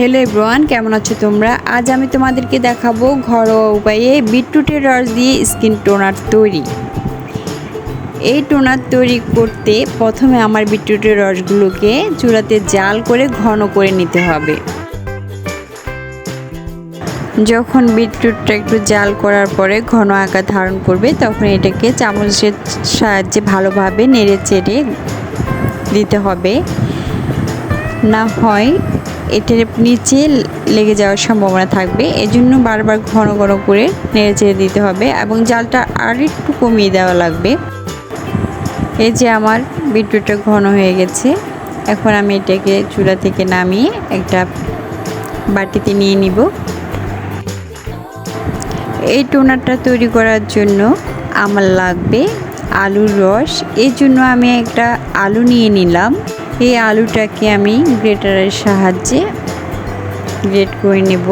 Hello everyone কেমন আছো তোমরা? আজ আমি তোমাদেরকে দেখাবো ঘরোয়া উপায়ে বিটরুটের রস দিয়ে স্কিন টোনার তৈরি। এই টোনার তৈরি করতে প্রথমে আমার বিটরুটের রসগুলোকে চূড়াতে জাল করে ঘন করে নিতে হবে। যখন বিটরুটটা একটু জাল করার পরে ঘন আকার ধারণ করবে, তখন এটাকে চামচের সাহায্যে ভালোভাবে নেড়ে চেড়ে দিতে হবে। না হয় এটার নিচে লেগে যাওয়ার সম্ভাবনা থাকবে। এজন্য বারবার ঘন ঘন করে নেড়ে চেড়ে দিতে হবে এবং জালটা আর একটু কমিয়ে দেওয়া লাগবে। এই যে আমার বিটরুটটা ঘন হয়ে গেছে। এখন আমি এটাকে চুলা থেকে নামিয়ে একটা বাটিতে নিয়ে নিব। এই টোনারটা তৈরি করার জন্য আমার লাগবে আলুর রস। এই জন্য আমি একটা আলু নিয়ে নিলাম। এই আলুটাকে আমি গ্রেটারের সাহায্যে গ্রেট করে নেব।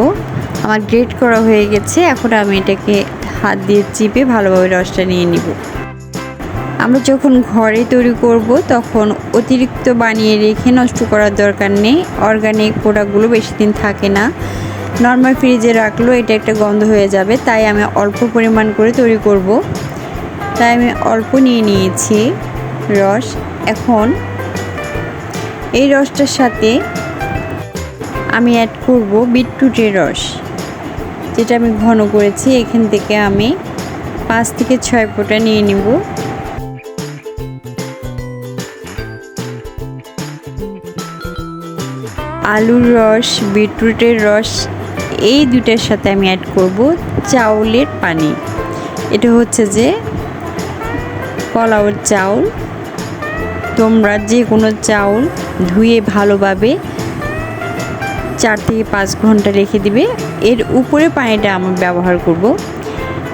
আমার গ্রেট করা হয়ে গেছে, এখন আমি এটাকে হাত দিয়ে চিপে ভালোভাবে রসটা নিয়ে নিব। আমরা যখন ঘরে তৈরি করব, তখন অতিরিক্ত বানিয়ে রেখে নষ্ট করার দরকার নেই। অর্গানিক প্রোডাক্টগুলো বেশি দিন থাকে না। নর্মাল ফ্রিজে রাখলেও এটা একটা গন্ধ হয়ে যাবে, তাই আমি অল্প পরিমাণ করে তৈরি করব। তাই আমি অল্প নিয়ে নিয়েছি রস। এখন এই রসটার সাথে আমি অ্যাড করব বিটরুটের রস, যেটা আমি ঘন করেছি। এখান থেকে আমি পাঁচ থেকে ছয় ফোঁটা নিয়ে নিব। আলুর রস, বিটরুটের রস, এই দুটার সাথে আমি অ্যাড করব চাউলের পানি। এটা হচ্ছে যে পোলাওয়ের চাউল। তোমরা যে কোনো চাউল ধুয়ে ভালোভাবে চার থেকে পাঁচ ঘণ্টা রেখে দিবে। এর উপরে পানিটা আমি ব্যবহার করব।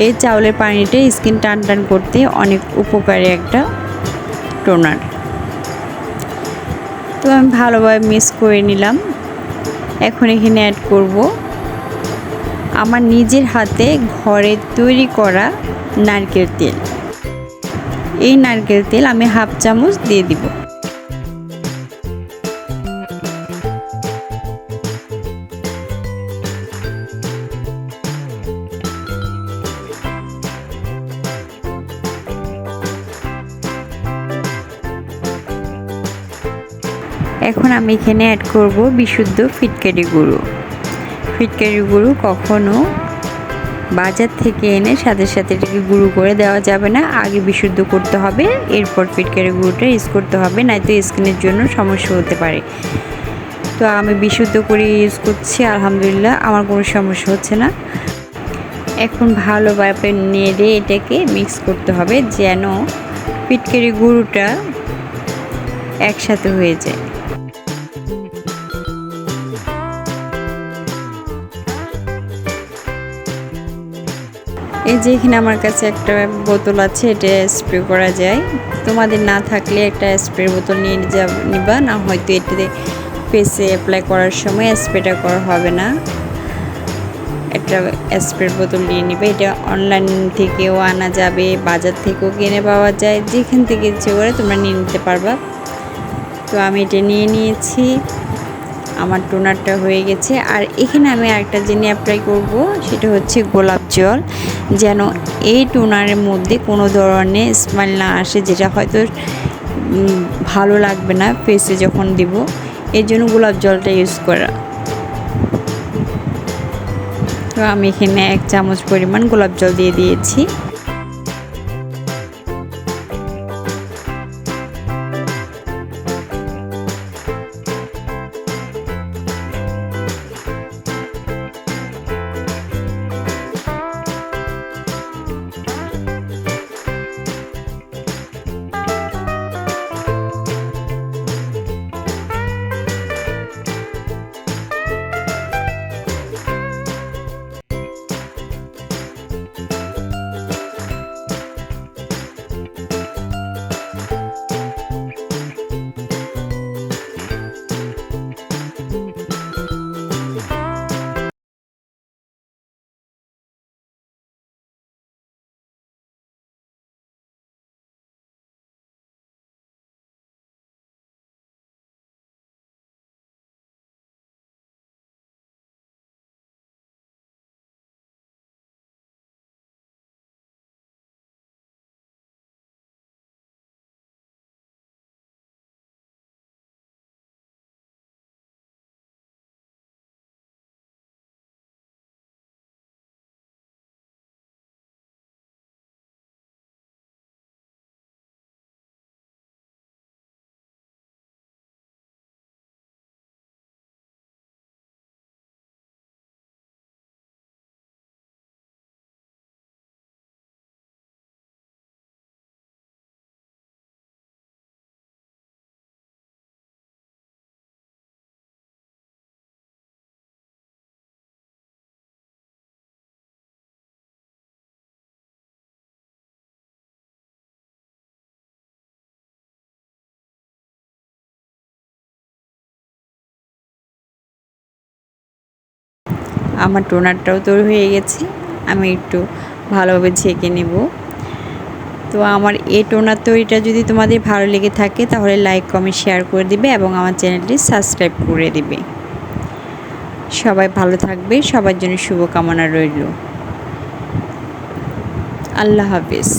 এই চাউলের পানিটা স্কিন টান টান করতে অনেক উপকারী একটা টোনার তো আমি ভালোভাবে মিক্স করে নিলাম। এখন এখানে অ্যাড করব আমার নিজের হাতে ঘরে তৈরি করা নারকেল তেল। এই নারকেল তেল আমি হাফ চামচ দিয়ে দিব। এখন আমি এখানে অ্যাড করব বিশুদ্ধ ফিটকারি গুঁড়ো। ফিটকারি গুঁড়ো কখনো বাজার থেকে এনে সাথে সাথে এটাকে গুঁড়ো করে দেওয়া যাবে না। আগে বিশুদ্ধ করতে হবে, এরপর ফিটকারি গুঁড়োটা ইউজ করতে হবে নয়তো স্কিনের জন্য সমস্যা হতে পারে। তো আমি বিশুদ্ধ করে ইউজ করছি, আলহামদুলিল্লাহ, আমার কোনো সমস্যা হচ্ছে না। এখন ভালোভাবে নেড়ে এটাকে মিক্স করতে হবে, যেন ফিটকারি গুঁড়োটা একসাথে হয়ে যায়। এই যে এখানে আমার কাছে একটা বোতল আছে, এটা স্প্রে করা যায়। তোমাদের না থাকলে একটা স্প্রে বোতল নিয়ে যা নিবা, না হয়তো এটাতে ফেসে অ্যাপ্লাই করার সময় স্প্রেটা করা হবে না। একটা স্প্রে বোতল নিয়ে নিবে, এটা অনলাইন থেকেও আনা যাবে, বাজার থেকেও কিনে পাওয়া যায়, যেখান থেকে ইচ্ছে করে তোমরা নিয়ে নিতে পারবা। তো আমি এটা নিয়ে নিয়েছি। আমার টোনারটা হয়ে গেছে। আর এখানে আমি আরেকটা জিনিস অ্যাপ্লাই করব, সেটা হচ্ছে গোলাপ জল। যেন এই টোনারের মধ্যে কোনো ধরনের স্মেল না আসে, যেটা হয়তো ভালো লাগবে না ফেসে যখন দিব। এর জন্য গোলাপ জলটা ইউজ করা। তো আমি এখানে এক চামচ পরিমাণ গোলাপ জল দিয়ে দিয়েছি। আমার টোনারটাও তৈরি হয়ে গেছে। আমি একটু ভালোভাবে ছেঁকে নেব। তো আমার এই টোনার তৈরিটা যদি তোমাদের ভালো লেগে থাকে, তাহলে লাইক কমেন্ট শেয়ার করে দিবে এবং আমার চ্যানেলটি সাবস্ক্রাইব করে দিবে। সবাই ভালো থাকবে, সবার জন্য শুভকামনা রইল। আল্লাহ হাফিজ।